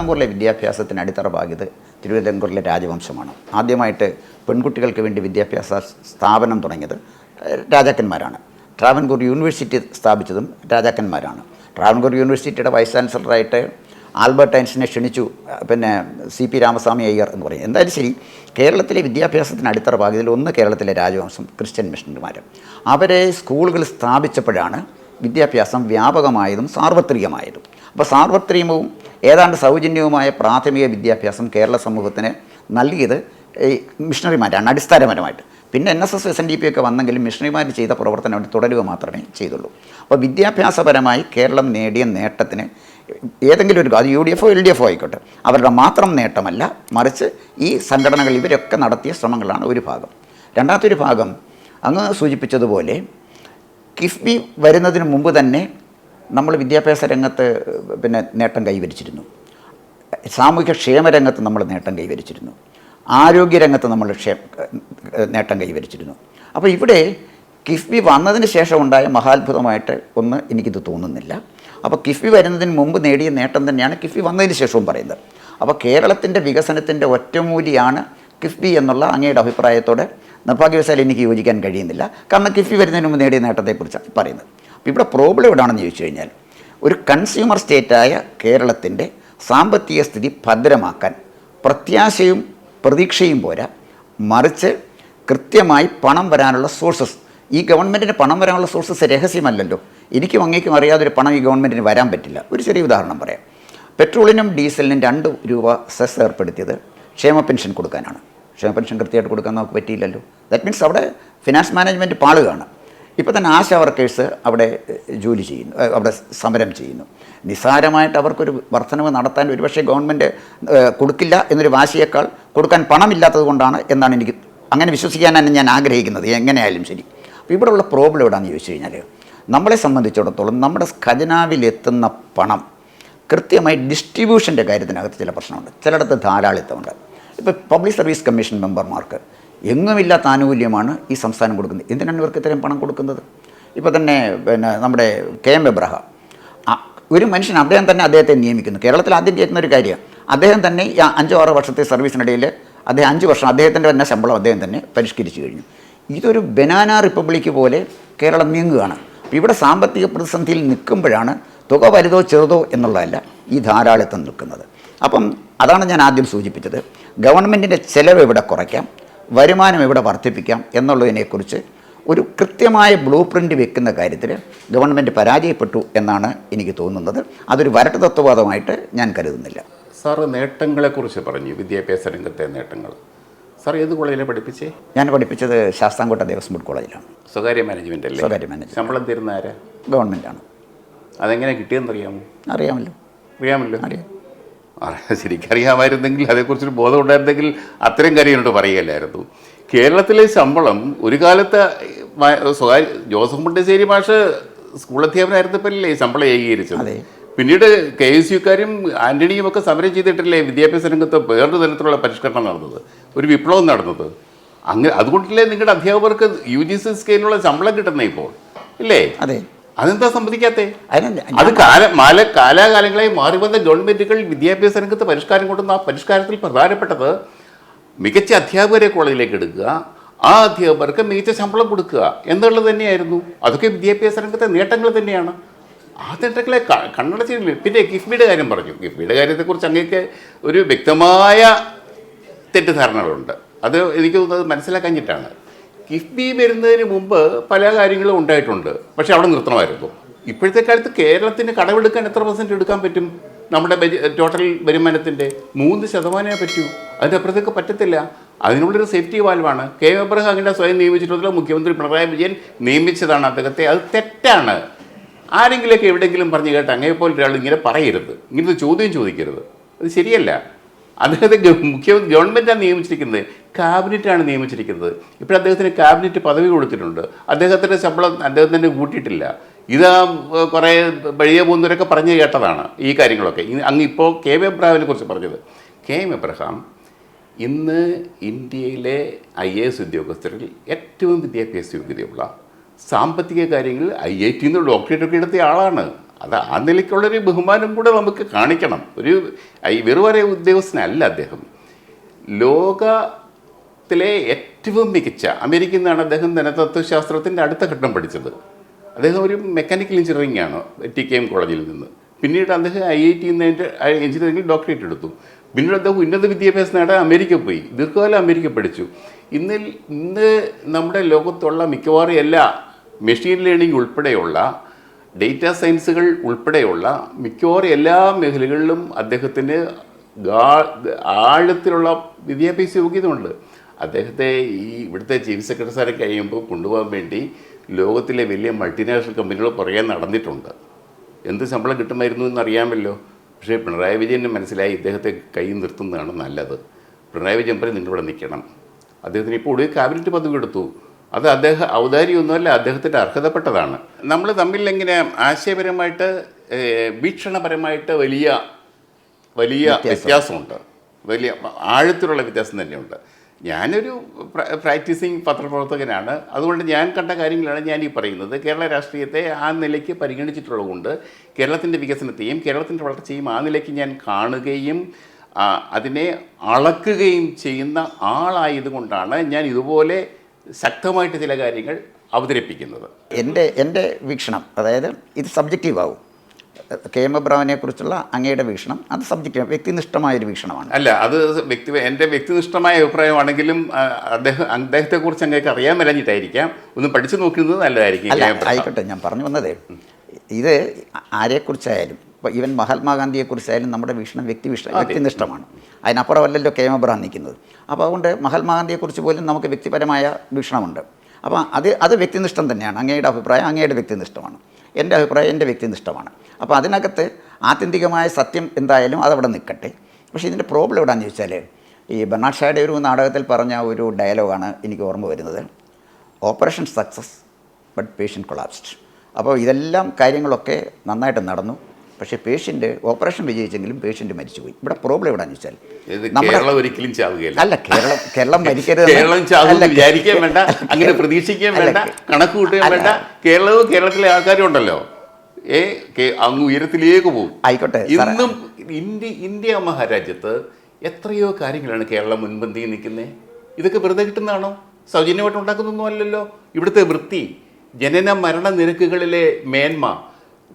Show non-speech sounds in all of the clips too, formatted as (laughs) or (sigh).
തിരുവിതാംകൂറിലെ വിദ്യാഭ്യാസത്തിന് അടിത്തറ പാകിയത് തിരുവിതാംകൂറിലെ രാജവംശമാണ്. ആദ്യമായിട്ട് പെൺകുട്ടികൾക്ക് വേണ്ടി വിദ്യാഭ്യാസ സ്ഥാപനം തുടങ്ങിയത് രാജാക്കന്മാരാണ്. ട്രാവൻകൂർ യൂണിവേഴ്സിറ്റി സ്ഥാപിച്ചതും രാജാക്കന്മാരാണ്. ട്രാവൻകൂർ യൂണിവേഴ്സിറ്റിയുടെ വൈസ് ചാൻസലറായിട്ട് ആൽബർട്ട് ഐൻസിനെ ക്ഷണിച്ചു പിന്നെ സി പി രാമസ്വാമി അയ്യർ എന്ന് പറയും. എന്തായാലും ശരി കേരളത്തിലെ വിദ്യാഭ്യാസത്തിന് അടിത്തറ പാകിയതിൽ ഒന്ന് കേരളത്തിലെ രാജവംശം ക്രിസ്ത്യൻ മിഷണറിമാർ. അവരെ സ്കൂളുകൾ സ്ഥാപിച്ചപ്പോഴാണ് വിദ്യാഭ്യാസം വ്യാപകമായതും സാർവത്രികമായതും. അപ്പോൾ സാർവത്രികവും ഏതാണ്ട് സൗജന്യവുമായ പ്രാഥമിക വിദ്യാഭ്യാസം കേരള സമൂഹത്തിന് നൽകിയത് ഈ മിഷണറിമാരാണ് അടിസ്ഥാനപരമായിട്ട്. പിന്നെ N S S S N D P ഒക്കെ വന്നെങ്കിലും മിഷണറിമാർ ചെയ്ത പ്രവർത്തനം തുടരുക മാത്രമേ ചെയ്തുള്ളൂ. അപ്പോൾ വിദ്യാഭ്യാസപരമായി കേരളം നേടിയ നേട്ടത്തിന് ഏതെങ്കിലും ഒരു അത് യു ഡി എഫോ എൽ ഡി എഫോ ആയിക്കോട്ടെ അവരുടെ മാത്രം നേട്ടമല്ല മറിച്ച് ഈ സംഘടനകൾ ഇവരൊക്കെ നടത്തിയ ശ്രമങ്ങളാണ് ഒരു ഭാഗം. രണ്ടാമത്തെ ഒരു ഭാഗം അങ്ങ് സൂചിപ്പിച്ചതുപോലെ കിഫ്ബി വരുന്നതിന് മുമ്പ് തന്നെ നമ്മൾ വിദ്യാഭ്യാസ രംഗത്ത് പിന്നെ നേട്ടം കൈവരിച്ചിരുന്നു. സാമൂഹ്യ ക്ഷേമരംഗത്ത് നമ്മൾ നേട്ടം കൈവരിച്ചിരുന്നു. ആരോഗ്യരംഗത്ത് നമ്മൾ ക്ഷേ നേട്ടം കൈവരിച്ചിരുന്നു. അപ്പോൾ ഇവിടെ കിഫ്ബി വന്നതിന് ശേഷം ഉണ്ടായ മഹാത്ഭുതമായിട്ട് ഒന്ന് എനിക്കിത് തോന്നുന്നില്ല. അപ്പോൾ കിഫ്ബി വരുന്നതിന് മുമ്പ് നേടിയ നേട്ടം തന്നെയാണ് കിഫ്ബി വന്നതിന് ശേഷവും പറയുന്നത്. അപ്പോൾ കേരളത്തിന്റെ വികസനത്തിന്റെ ഒറ്റമൂലിയാണ് കിഫ്ബി എന്നുള്ള അങ്ങയുടെ അഭിപ്രായത്തോടെ നിർഭാഗ്യവശാൽ എനിക്ക് യോജിക്കാൻ കഴിയുന്നില്ല. കാരണം കിഫ്ബി വരുന്നതിന് മുമ്പ് നേടിയ നേട്ടത്തെക്കുറിച്ചാണ് പറയുന്നത്. അപ്പോൾ ഇവിടെ പ്രോബ്ലം എവിടെയാണെന്ന് ചോദിച്ചു കഴിഞ്ഞാൽ ഒരു കൺസ്യൂമർ സ്റ്റേറ്റായ കേരളത്തിന്റെ സാമ്പത്തിക സ്ഥിതി ഭദ്രമാക്കാൻ പ്രത്യാശയും പ്രതീക്ഷയും പോരാ. മറിച്ച് കൃത്യമായി പണം വരാനുള്ള സോഴ്സസ് ഈ ഗവൺമെന്റിന് പണം വരാനുള്ള സോഴ്സസ് രഹസ്യമല്ലല്ലോ. എനിക്കും അങ്ങേക്കും അറിയാതൊരു പണം ഈ ഗവൺമെന്റിന് വരാൻ പറ്റില്ല. ഒരു ചെറിയ ഉദാഹരണം പറയാം. പെട്രോളിനും ഡീസലിനും രണ്ട് രൂപ സെസ് ഏർപ്പെടുത്തിയത് ക്ഷേമ പെൻഷൻ കൊടുക്കാനാണ്. ക്ഷേമ പെൻഷൻ കൃത്യമായിട്ട് കൊടുക്കാൻ നമുക്ക് പറ്റിയില്ലല്ലോ. ദാറ്റ് മീൻസ് അവിടെ ഫിനാൻസ് മാനേജ്മെന്റ് പാളുകയാണ്. ഇപ്പോൾ തന്നെ ആശാ വർക്കേഴ്സ് അവിടെ ജോലി ചെയ്യുന്നു അവിടെ സമരം ചെയ്യുന്നു. നിസ്സാരമായിട്ട് അവർക്കൊരു വർധനവ് നടത്താൻ ഒരുപക്ഷെ ഗവൺമെന്റ് കൊടുക്കില്ല എന്നൊരു വാശിയേക്കാൾ കൊടുക്കാൻ പണമില്ലാത്തത് കൊണ്ടാണ് എന്നാണ് എനിക്ക് അങ്ങനെ വിശ്വസിക്കാനാണ് ഞാൻ ആഗ്രഹിക്കുന്നത്. എങ്ങനെയായാലും ശരി. അപ്പോൾ ഇവിടെയുള്ള പ്രോബ്ലം എവിടെയാണെന്ന് ചോദിച്ചു കഴിഞ്ഞാൽ നമ്മളെ സംബന്ധിച്ചിടത്തോളം നമ്മുടെ ഖജനാവിലെത്തുന്ന പണം കൃത്യമായി ഡിസ്ട്രിബ്യൂഷന്റെ കാര്യത്തിനകത്ത് ചില പ്രശ്നമുണ്ട്. ചിലയിടത്ത് ധാരാളിത്തമുണ്ട്. ഇപ്പോൾ പബ്ലിക് സർവീസ് കമ്മീഷൻ മെമ്പർമാർക്ക് എങ്ങുമില്ലാത്ത ആനുകൂല്യമാണ് ഈ സംസ്ഥാനം കൊടുക്കുന്നത്. എന്തിനാണ് ഇവർക്ക് ഇത്രയും പണം കൊടുക്കുന്നത്? ഇപ്പോൾ തന്നെ പിന്നെ നമ്മുടെ കെ എം എബ്രഹ. ഒരു മനുഷ്യൻ അദ്ദേഹം തന്നെ അദ്ദേഹത്തെ നിയമിക്കുന്നു. കേരളത്തിൽ ആദ്യം ചെയ്യുന്ന ഒരു കാര്യമാണ് അദ്ദേഹം തന്നെ ഈ അഞ്ചോ ആറോ വർഷത്തെ സർവീസിനിടയിൽ അദ്ദേഹം അഞ്ച് വർഷം അദ്ദേഹത്തിന്റെ തന്നെ ശമ്പളം അദ്ദേഹം തന്നെ പരിഷ്കരിച്ചു കഴിഞ്ഞു. ഇതൊരു ബനാന റിപ്പബ്ലിക് പോലെ കേരളം നീങ്ങുകയാണ്. ഇവിടെ സാമ്പത്തിക പ്രതിസന്ധിയിൽ നിൽക്കുമ്പോഴാണ് തുക വലുതോ ചെറുതോ എന്നുള്ളതല്ല ഈ ധാരാളിത്തം നിൽക്കുന്നത്. അപ്പം അതാണ് ഞാൻ ആദ്യം സൂചിപ്പിച്ചത്. ഗവൺമെന്റിന്റെ ചെലവ് ഇവിടെ കുറയ്ക്കാം. വരുമാനം ഇവിടെ വർദ്ധിപ്പിക്കാം എന്നുള്ളതിനെക്കുറിച്ച് ഒരു കൃത്യമായ ബ്ലൂ പ്രിന്റ് വെക്കുന്ന കാര്യത്തിൽ ഗവൺമെന്റ് പരാജയപ്പെട്ടു എന്നാണ് എനിക്ക് തോന്നുന്നത്. അതൊരു വരട്ട് തത്വവാദമായിട്ട് ഞാൻ കരുതുന്നില്ല. സാറ് നേട്ടങ്ങളെക്കുറിച്ച് പറഞ്ഞു. വിദ്യാഭ്യാസ രംഗത്തെ നേട്ടങ്ങൾ. സാർ ഏത് കോളേജിലെ പഠിപ്പിച്ചേ? ഞാൻ പഠിപ്പിച്ചത് ശാസ്താംകോട്ട ദേവസ്വം ബോർഡ് കോളേജിലാണ്. സ്വകാര്യ മാനേജ്മെന്റ് അല്ലേ? സ്വകാര്യ മാനേജ്മെന്റ്. ശമ്പളം തരുന്ന ആരാ? ഗവൺമെന്റാണ് അതെങ്ങനെ കിട്ടിയെന്ന് അറിയാമോ അറിയാമല്ലോ. അറിയാമല്ലോ. അറിയാം. ആ, ശരിക്കും അറിയാമായിരുന്നെങ്കിൽ അതേക്കുറിച്ചൊരു ബോധം ഉണ്ടായിരുന്നെങ്കിൽ അത്രയും കാര്യങ്ങളോട് പറയുകയല്ലായിരുന്നു. കേരളത്തിലെ ശമ്പളം ഒരു കാലത്ത് സ്വകാര്യ ജോസഫ് മുണ്ടശ്ശേരി മാഷ് സ്കൂൾ അധ്യാപനായിരുന്നപ്പോഴല്ലേ ശമ്പളം ഏകീകരിച്ചത്? പിന്നീട് കെ എസ് യുക്കാരും ആന്റണിയും ഒക്കെ സമരം ചെയ്തിട്ടില്ലേ വിദ്യാഭ്യാസ രംഗത്ത് വേറൊരു തരത്തിലുള്ള പരിഷ്കരണം നടന്നത്? ഒരു വിപ്ലവം നടന്നത്. അങ്ങനെ അതുകൊണ്ടല്ലേ നിങ്ങളുടെ അധ്യാപകർക്ക് യു ജി സി സ്കെയിലുള്ള ശമ്പളം കിട്ടുന്നത് ഇപ്പോൾ? ഇല്ലേ? അതെ. അതെന്താ അതിന് അത് കാല മാല കാലാകാലങ്ങളായി മാറി വന്ന ഗവൺമെന്റുകൾ വിദ്യാഭ്യാസ രംഗത്ത് പരിഷ്കാരം കൊണ്ടുവന്ന ആ പരിഷ്കാരത്തിൽ പ്രധാനപ്പെട്ടത് മികച്ച അധ്യാപകരെ കോളേജിലേക്ക് എടുക്കുക ആ അധ്യാപകർക്ക് മികച്ച ശമ്പളം കൊടുക്കുക എന്നുള്ളത് തന്നെയായിരുന്നു. അതൊക്കെ വിദ്യാഭ്യാസ രംഗത്തെ നേട്ടങ്ങൾ തന്നെയാണ്. ആ നേട്ടങ്ങളെ കണ്ണടച്ചില്ല പിന്നെ കിഫ്ബിയുടെ കാര്യം പറഞ്ഞു. കിഫ്ബിയുടെ കാര്യത്തെക്കുറിച്ച് അങ്ങേക്ക് ഒരു വ്യക്തമായ തെറ്റിദ്ധാരണകളുണ്ട്. അത് എനിക്ക് തോന്നുന്നത് മനസ്സിലാക്കാഞ്ഞിട്ടാണ് കിഫ്ബി വരുന്നതിന് മുമ്പ് പല കാര്യങ്ങളും ഉണ്ടായിട്ടുണ്ട്. പക്ഷെ അവിടെ നിർത്തണമായിരുന്നു. ഇപ്പോഴത്തെ കാലത്ത് കേരളത്തിന് കടമെടുക്കാൻ എത്ര പെർസെന്റ് എടുക്കാൻ പറ്റും? നമ്മുടെ ടോട്ടൽ വരുമാനത്തിന്റെ മൂന്ന് ശതമാനമേ പറ്റൂ. അതിനപ്പുറത്തേക്ക് പറ്റത്തില്ല. അതിനുള്ളൊരു സേഫ്റ്റി വാൽവാണ് കെ എബ്രഹാം അങ്ങനെ സ്വയം നിയമിച്ചിട്ടുള്ള മുഖ്യമന്ത്രി പിണറായി വിജയൻ നിയമിച്ചതാണ് അദ്ദേഹത്തെ. അത് തെറ്റാണ്. ആരെങ്കിലുമൊക്കെ എവിടെയെങ്കിലും പറഞ്ഞു കേട്ട് അങ്ങേപ്പോലെ ഒരാൾ ഇങ്ങനെ പറയരുത്. ഇങ്ങനത്തെ ചോദ്യം ചോദിക്കരുത്. അത് ശരിയല്ല. അദ്ദേഹത്തെ മുഖ്യമന്ത്രി ഗവൺമെന്റാണ് നിയമിച്ചിരിക്കുന്നത് ക്യാബിനറ്റാണ് നിയമിച്ചിരിക്കുന്നത്. ഇപ്പോൾ അദ്ദേഹത്തിന് ക്യാബിനറ്റ് പദവി കൊടുത്തിട്ടുണ്ട്. അദ്ദേഹത്തിന്റെ ശമ്പളം അദ്ദേഹം തന്നെ കൂട്ടിയിട്ടില്ല. ഇത് കുറേ വഴിയെ പോകുന്നവരൊക്കെ പറഞ്ഞു കേട്ടതാണ് ഈ കാര്യങ്ങളൊക്കെ. അങ്ങ് ഇപ്പോൾ കെ എം എബ്രഹാമിനെ കുറിച്ച് പറഞ്ഞത്. കെ എം എബ്രഹാം ഇന്ന് ഇന്ത്യയിലെ ഐ എ എസ് ഉദ്യോഗസ്ഥരിൽ ഏറ്റവും വിദ്യാഭ്യാസ യോഗ്യതയുള്ള സാമ്പത്തിക കാര്യങ്ങളിൽ ഐ ഐ ടിന്ന് ഡോക്ടറേറ്റ് ഒക്കെ എടുത്ത ആളാണ്. അത് ആ നിലയ്ക്കുള്ളൊരു ബഹുമാനം കൂടെ നമുക്ക് കാണിക്കണം. ഒരു ഈ വെറുവരെ ഉദ്യോഗസ്ഥനല്ല അദ്ദേഹം. ലോകത്തിലെ ഏറ്റവും മികച്ച അമേരിക്കയിൽ നിന്നാണ് അദ്ദേഹം ധനതത്വശാസ്ത്രത്തിന്റെ അടുത്ത ഘട്ടം പഠിച്ചത്. അദ്ദേഹം ഒരു മെക്കാനിക്കൽ എഞ്ചിനീയറിംഗ് ആണ് ടി കെ എം കോളേജിൽ നിന്ന്. പിന്നീട് അദ്ദേഹം ഐ ഐ ടി എഞ്ചിനീയറിംഗിൽ ഡോക്ടറേറ്റ് എടുത്തു. പിന്നീട് അദ്ദേഹം ഉന്നത വിദ്യാഭ്യാസം നേടാൻ അമേരിക്ക പോയി. ദീർഘകാലം അമേരിക്ക പഠിച്ചു. ഇന്നിൽ ഇന്ന് നമ്മുടെ ലോകത്തുള്ള മിക്കവാറും എല്ലാ മെഷീൻ ലേണിംഗ് ഉൾപ്പെടെയുള്ള ഡേറ്റ സയൻസുകൾ ഉൾപ്പെടെയുള്ള മിക്കവാറും എല്ലാ മേഖലകളിലും അദ്ദേഹത്തിന് ആഴത്തിലുള്ള വിദ്യാഭ്യാസ യോഗ്യതയുണ്ട്. അദ്ദേഹത്തെ ഈ ഇവിടുത്തെ ചീഫ് സെക്രട്ടറി കഴിയുമ്പോൾ കൊണ്ടുപോകാൻ വേണ്ടി ലോകത്തിലെ വലിയ മൾട്ടിനാഷണൽ കമ്പനികൾ പുറകെ നടന്നിട്ടുണ്ട്. എന്ത് ശമ്പളം കിട്ടുമായിരുന്നു എന്നറിയാമല്ലോ. പക്ഷേ പിണറായി വിജയന് മനസ്സിലായി ഇദ്ദേഹത്തെ കൈ നിർത്തുന്നതാണ് നല്ലത്. പിണറായി വിജയൻ പറയും നിങ്ങളിവിടെ നിൽക്കണം. അദ്ദേഹത്തിന് ഇപ്പോൾ ഒടുവിൽ ക്യാബിനറ്റ് പദവി എടുത്തു അത് അദ്ദേഹം ഔദാര്യമൊന്നുമല്ല അദ്ദേഹത്തിന്റെ അർഹതപ്പെട്ടതാണ്. നമ്മൾ തമ്മിൽ എങ്ങനെ ആശയപരമായിട്ട് വീക്ഷണപരമായിട്ട് വലിയ വലിയ വ്യത്യാസമുണ്ട്. വലിയ ആഴത്തിലുള്ള വ്യത്യാസം തന്നെയുണ്ട്. ഞാനൊരു പ്ര- പ്രാക്ടീസിങ് പത്രപ്രവർത്തകനാണ്. അതുകൊണ്ട് ഞാൻ കണ്ട കാര്യങ്ങളാണ് ഞാൻ ഈ പറയുന്നത്. കേരള രാഷ്ട്രീയത്തെ ആ നിലയ്ക്ക് പരിഗണിച്ചിട്ടുള്ളത് കൊണ്ട് കേരളത്തിന്റെ വികസനത്തെയും കേരളത്തിന്റെ വളർച്ചയും ആ നിലയ്ക്ക് ഞാൻ കാണുകയും അതിനെ അളക്കുകയും ചെയ്യുന്ന ആളായതുകൊണ്ടാണ് ഞാൻ ഇതുപോലെ ശക്തമായിട്ട് ചില കാര്യങ്ങൾ അവതരിപ്പിക്കുന്നത്. എന്റെ എന്റെ വീക്ഷണം അതായത് ഇത് സബ്ജക്റ്റീവാകും കെ എം എബ്രാമിനെ കുറിച്ചുള്ള അങ്ങയുടെ വീക്ഷണം അത് സബ്ജക്റ്റ് വ്യക്തിനിഷ്ഠമായ ഒരു വീക്ഷണമാണ്. അല്ല അത് വ്യക്തി എന്റെ വ്യക്തിനിഷ്ഠമായ അഭിപ്രായമാണെങ്കിലും അദ്ദേഹം അദ്ദേഹത്തെ കുറിച്ച് അങ്ങേക്ക് അറിയാൻ മേലഞ്ഞിട്ടായിരിക്കാം. ഒന്ന് പഠിച്ചു നോക്കുന്നത് നല്ലതായിരിക്കും. ആയിക്കോട്ടെ ഞാൻ പറഞ്ഞു വന്നതേ. ഇത് ആരെക്കുറിച്ചായാലും ഇപ്പോൾ ഈവൻ മഹാത്മാഗാന്ധിയെക്കുറിച്ചായാലും നമ്മുടെ വീക്ഷണം വ്യക്തി വ്യക്തിനിഷ്ഠമാണ്. അതിനപ്പുറമല്ലല്ലോ കെ എം എബ്രഹാം നിൽക്കുന്നത്. അപ്പോൾ അതുകൊണ്ട് മഹാത്മാഗാന്ധിയെക്കുറിച്ച് പോലും നമുക്ക് വ്യക്തിപരമായ വീക്ഷണമുണ്ട്. അപ്പോൾ അത് അത് വ്യക്തിനിഷ്ഠം തന്നെയാണ്. അങ്ങയുടെ അഭിപ്രായം അങ്ങയുടെ വ്യക്തിനിഷ്ഠമാണ്. എന്റെ അഭിപ്രായം എന്റെ വ്യക്തിനിഷ്ഠമാണ്. അപ്പോൾ അതിനകത്ത് ആത്യന്തികമായ സത്യം എന്തായാലും അതവിടെ നിൽക്കട്ടെ. പക്ഷേ ഇതിന്റെ പ്രോബ്ലം എവിടെയാണെന്ന് ചോദിച്ചാൽ ഈ ബെർണാഡ് ഷായുടെ ഒരു നാടകത്തിൽ പറഞ്ഞ ഒരു ഡയലോഗാണ് എനിക്ക് ഓർമ്മ വരുന്നത്. Operation success but patient collapsed അപ്പോൾ ഇതെല്ലാം കാര്യങ്ങളൊക്കെ നന്നായിട്ട് നടന്നു. പക്ഷേ പേഷ്യന്റ് ഓപ്പറേഷൻ വിജയിച്ചെങ്കിലും പേഷ്യന്റ് മരിച്ചുപോയി. ഇവിടെ പ്രോബ്ലം എവിടെയാണെന്ന് വെച്ചാൽ കേരളം ഒരിക്കലും ചാവുകയില്ല. അല്ല കേരളം കേരളം മരിക്കരുത് കേരളം വിചാരിക്കാൻ വേണ്ട അങ്ങനെ പ്രതീക്ഷിക്കാൻ വേണ്ട കണക്ക് കൂട്ടുകയും വേണ്ട. കേരളവും കേരളത്തിലെ ആൾക്കാരും ഉണ്ടല്ലോ. ഏ അങ്ങ് ഉയരത്തിലേക്ക് പോകും. ആയിക്കോട്ടെ. ഇന്നും ഇന്ത്യ ഇന്ത്യ മഹാരാജ്യത്ത് എത്രയോ കാര്യങ്ങളാണ് കേരളം മുൻപന്തിയിൽ നിൽക്കുന്നത് ഇതൊക്കെ വെറുതെ കിട്ടുന്നതാണോ? സൗജന്യമായിട്ട് ഉണ്ടാക്കുന്നൊന്നും അല്ലല്ലോ. ഇവിടുത്തെ വൃത്തി ജനന മരണ നിരക്കുകളിലെ മേന്മ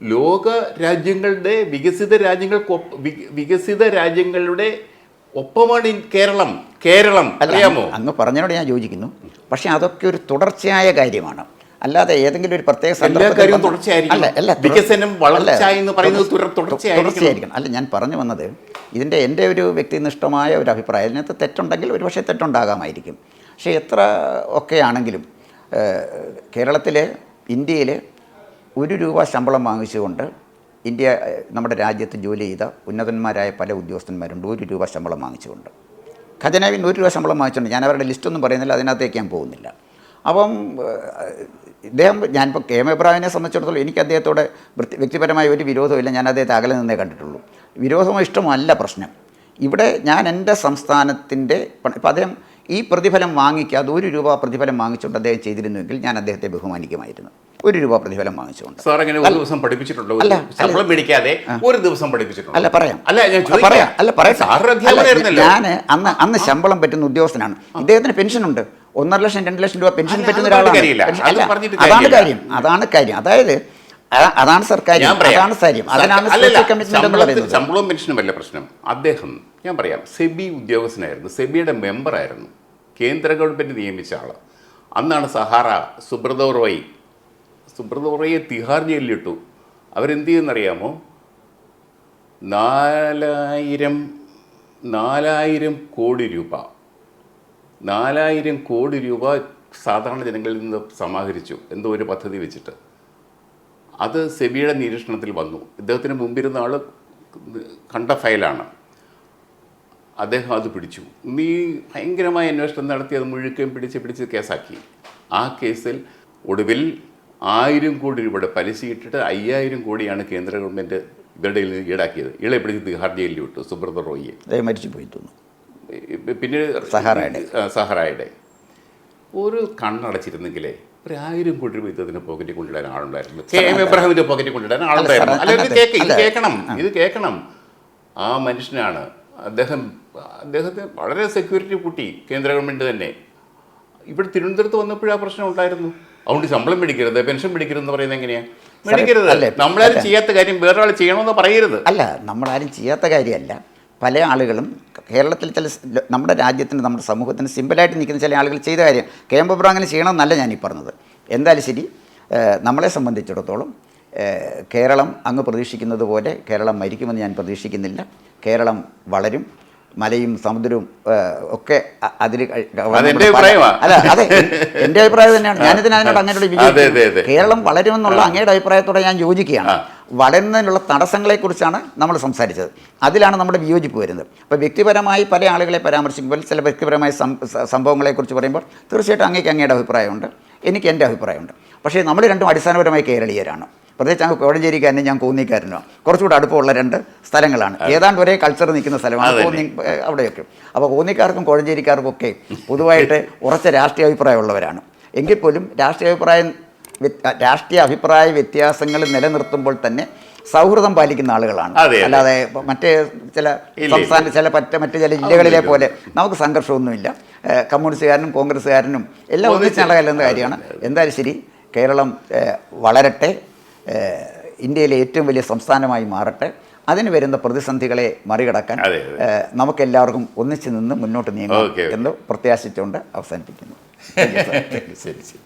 ലോക രാജ്യങ്ങളുടെ വികസിത രാജ്യങ്ങൾക്ക് വികസിത രാജ്യങ്ങളുടെ ഒപ്പമാണ് കേരളം. കേരളം. അറിയാമോ? അങ്ങ് പറഞ്ഞതിനോട് ഞാൻ യോജിക്കുന്നു. പക്ഷേ അതൊക്കെ ഒരു തുടർച്ചയായ കാര്യമാണ്. അല്ലാതെ ഏതെങ്കിലും ഒരു പ്രത്യേക വികസനം, തുടർച്ചയായിരിക്കണം. അല്ല ഞാൻ പറഞ്ഞു വന്നത് ഇതിന്റെ എന്റെ ഒരു വ്യക്തിനിഷ്ഠമായ ഒരു അഭിപ്രായം. അതിനകത്ത് തെറ്റുണ്ടെങ്കിൽ ഒരു പക്ഷേ തെറ്റുണ്ടാകാമായിരിക്കും. പക്ഷേ എത്ര ഒക്കെ ആണെങ്കിലും കേരളത്തിൽ ഇന്ത്യയിൽ ഒരു രൂപ ശമ്പളം വാങ്ങിച്ചുകൊണ്ട് ഇന്ത്യ നമ്മുടെ രാജ്യത്ത് ജോലി ചെയ്ത ഉന്നതന്മാരായ പല ഉദ്യോഗസ്ഥന്മാരുണ്ട്. ഒരു രൂപ ശമ്പളം വാങ്ങിച്ചുകൊണ്ട്. ഖജനാവിൽ നിന്ന് ഒരു രൂപ ശമ്പളം വാങ്ങിച്ചുകൊണ്ട് ഞാൻ അവരുടെ ലിസ്റ്റൊന്നും പറയുന്നില്ല അതിനകത്തേക്ക് ഞാൻ പോകുന്നില്ല. അപ്പം ഇദ്ദേഹം ഞാനിപ്പോൾ കെ. എം. എബ്രാഹിനെ സംബന്ധിച്ചിടത്തോളം എനിക്ക് അദ്ദേഹത്തോട് വ്യക്തിപരമായ ഒരു വിരോധമില്ല ഞാൻ അദ്ദേഹത്തെ അകലെ നിന്നേ കണ്ടിട്ടുള്ളൂ. വിരോധമോ ഇഷ്ടമോ അല്ല പ്രശ്നം. ഇവിടെ ഞാൻ എന്റെ സംസ്ഥാനത്തിന്റെ ഇപ്പം അദ്ദേഹം ഈ പ്രതിഫലം വാങ്ങിക്കാതെ ഒരു രൂപ പ്രതിഫലം വാങ്ങിച്ചുകൊണ്ട് അദ്ദേഹം ചെയ്തിരുന്നുവെങ്കിൽ ഞാൻ അദ്ദേഹത്തെ ബഹുമാനിക്കുമായിരുന്നു. ഒരു രൂപ പ്രതിഫലം വാങ്ങിച്ചുകൊണ്ട്. സാർ അങ്ങനെ ഒരു ദിവസം പഠിപ്പിച്ചിട്ടുണ്ടോ? അല്ല, ശമ്പളം മേടിക്കാതെ ഒരു ദിവസം പഠിപ്പിച്ചിട്ടുണ്ടോ? അല്ല പറയാം. അല്ല ഞാൻ പറയാം. അല്ല പറയാം. ഞാൻ അന്ന് അന്ന് ശമ്പളം പറ്റുന്ന ഉദ്യോഗസ്ഥനാണ്. ഇദ്ദേഹത്തിന് പെൻഷൻ ഉണ്ട് ഒന്നര ലക്ഷം രണ്ട് ലക്ഷം രൂപ പെൻഷൻ പറ്റുന്ന ഒരാളാണ്. അതാണ് കാര്യം. അതാണ് കാര്യം. അതായത് അതാണ് സർക്കാർ ഞാൻ പറയാം. അതാണ് കാര്യം അതിനാണ് അല്ലല്ല, പെൻഷനും അല്ല ശമ്പളവും പ്രശ്നം. അദ്ദേഹം ഞാൻ പറയാം സെബി ഉദ്യോഗസ്ഥനായിരുന്നു. സെബിയുടെ മെമ്പറായിരുന്നു. കേന്ദ്ര ഗവൺമെന്റ് നിയമിച്ച ആൾ അന്നാണ് സഹാറ സുബ്രതോ റോയ് സുബ്രതോ പറയെ തിഹാർ ജയിലിലിട്ടു. അവരെന്ത് ചെയ്യുന്നറിയാമോ? നാലായിരം നാലായിരം കോടി രൂപ. നാലായിരം കോടി രൂപ സാധാരണ ജനങ്ങളിൽ നിന്ന് സമാഹരിച്ചു. എന്തോ ഒരു പദ്ധതി വെച്ചിട്ട്. അത് സെബിയുടെ നിരീക്ഷണത്തിൽ വന്നു. ഇദ്ദേഹത്തിന് മുമ്പിരുന്ന ആൾ കണ്ട ഫയലാണ്. അദ്ദേഹം അത് പിടിച്ചു. നീ ഭയങ്കരമായ അന്വേഷണം നടത്തി അത് മുഴുക്കയും പിടിച്ച് പിടിച്ച് കേസാക്കി. ആ കേസിൽ ഒടുവിൽ ആയിരം കോടി രൂപയുടെ പലിശ ഇട്ടിട്ട് അയ്യായിരം കോടിയാണ് കേന്ദ്ര ഗവൺമെന്റ് ഇവരുടെ ഈടാക്കിയത്. ഇളെ പിടിച്ച് തിഹാർ ജയിലിൽ വിട്ടു സുബ്രത റോയിയെ. മരിച്ചു പോയി പിന്നെ സഹറായുടെ. സഹാറയുടെ. ഒരു കണ്ണടച്ചിരുന്നെങ്കിലേ ഒരു ആയിരം കോടി രൂപ ഇതിന്റെ പോക്കറ്റിൽ കൊണ്ടിടാൻ ആളുണ്ടായിരുന്നു. കെ എം എബ്രാഹിമിന്റെ പോക്കറ്റിൽ കൊണ്ടിടാൻ ആളുണ്ടായിരുന്നു. അല്ലെങ്കിൽ അല്ല ഇത് അതിനകത്ത് കേക്ക് ഇത്. കേൾക്കണം ഇത് കേൾക്കണം. ആ മനുഷ്യനാണ്. അദ്ദേഹം അദ്ദേഹത്തെ വളരെ സെക്യൂരിറ്റി കൂട്ടി കേന്ദ്ര ഗവൺമെന്റ് തന്നെ. ഇവിടെ തിരുവനന്തപുരത്ത് വന്നപ്പോഴും ആ പ്രശ്നം ഉണ്ടായിരുന്നു. അതുകൊണ്ട് ശമ്പളം പിടിക്കരുത് പെൻഷൻ പിടിക്കരുത് എന്ന് പറയുന്നത് എങ്ങനെയാ? മേടിക്കരുത്. അല്ലേ? നമ്മളാരും ചെയ്യാത്ത കാര്യം വേറൊരാൾ ചെയ്യണമെന്ന് പറയരുത്. അല്ല നമ്മളാരും ചെയ്യാത്ത കാര്യമല്ല. പല ആളുകളും കേരളത്തിൽ ചില നമ്മുടെ രാജ്യത്തിന് നമ്മുടെ സമൂഹത്തിന് സിമ്പിളായിട്ട് നിൽക്കുന്ന ചില ആളുകൾ ചെയ്ത കാര്യം കെ എം അങ്ങനെ ചെയ്യണമെന്നല്ല ഞാനീ പറഞ്ഞത്. എന്തായാലും ശരി നമ്മളെ സംബന്ധിച്ചിടത്തോളം കേരളം അങ്ങ് പ്രതീക്ഷിക്കുന്നത് പോലെ കേരളം മരിക്കുമെന്ന് ഞാൻ പ്രതീക്ഷിക്കുന്നില്ല. കേരളം വളരും. മലയും സമുദ്രവും ഒക്കെ അതിൽ. അല്ല അതെ എന്റെ അഭിപ്രായം തന്നെയാണ്. ഞാനിതിന് അതിനോട് അങ്ങനെയുള്ള വിജയം കേരളം വളരുമെന്നുള്ള അങ്ങയുടെ അഭിപ്രായത്തോടെ ഞാൻ യോജിക്കുകയാണ്. വളരുന്നതിനുള്ള തടസ്സങ്ങളെക്കുറിച്ചാണ് നമ്മൾ സംസാരിച്ചത്. അതിലാണ് നമ്മുടെ വിയോജിപ്പ് വരുന്നത്. അപ്പോൾ വ്യക്തിപരമായി പല ആളുകളെ പരാമർശിക്കുമ്പോൾ ചില വ്യക്തിപരമായ സംഭവങ്ങളെക്കുറിച്ച് പറയുമ്പോൾ തീർച്ചയായിട്ടും അങ്ങേക്ക് അങ്ങയുടെ അഭിപ്രായമുണ്ട്. എനിക്ക് എന്റെ അഭിപ്രായമുണ്ട്. പക്ഷേ നമ്മൾ രണ്ടും അടിസ്ഥാനപരമായി കേരളീയരാണ്. പ്രത്യേകിച്ച് അങ്ങ് കോഴഞ്ചേരിക്കാരനും ഞാൻ കോന്നിക്കാരനോ കുറച്ചുകൂടെ അടുപ്പമുള്ള രണ്ട് സ്ഥലങ്ങളാണ്. ഏതാണ്ട് ഒരേ കൾച്ചർ നിൽക്കുന്ന സ്ഥലമാണ് കൂന്നി അവിടെയൊക്കെ. അപ്പോൾ കോന്നിക്കാർക്കും കോഴഞ്ചേരിക്കാർക്കും ഒക്കെ പൊതുവായിട്ട് ഉറച്ച രാഷ്ട്രീയ അഭിപ്രായമുള്ളവരാണ്. എങ്കിൽ പോലും രാഷ്ട്രീയ അഭിപ്രായം രാഷ്ട്രീയ അഭിപ്രായ വ്യത്യാസങ്ങൾ നിലനിർത്തുമ്പോൾ തന്നെ സൗഹൃദം പാലിക്കുന്ന ആളുകളാണ്. അല്ലാതെ മറ്റേ ചില സംസ്ഥാന ചില പറ്റ മറ്റു ചില ജില്ലകളിലെ പോലെ നമുക്ക് സംഘർഷമൊന്നുമില്ല. കമ്മ്യൂണിസ്റ്റുകാരനും കോൺഗ്രസ്സുകാരനും എല്ലാം ഒന്നിച്ച് നടക്കുന്ന കാര്യമാണ്. എന്തായാലും ശരി കേരളം വളരട്ടെ. ഇന്ത്യയിലെ ഏറ്റവും വലിയ സംസ്ഥാനമായി മാറട്ടെ അതിന് വരുന്ന പ്രതിസന്ധികളെ മറികടക്കാൻ. നമുക്കെല്ലാവർക്കും ഒന്നിച്ചു നിന്ന് മുന്നോട്ട് നീങ്ങാം. എന്ന് പ്രത്യാശിച്ചുകൊണ്ട് അവസാനിപ്പിക്കുന്നു (laughs) ശരി ശരി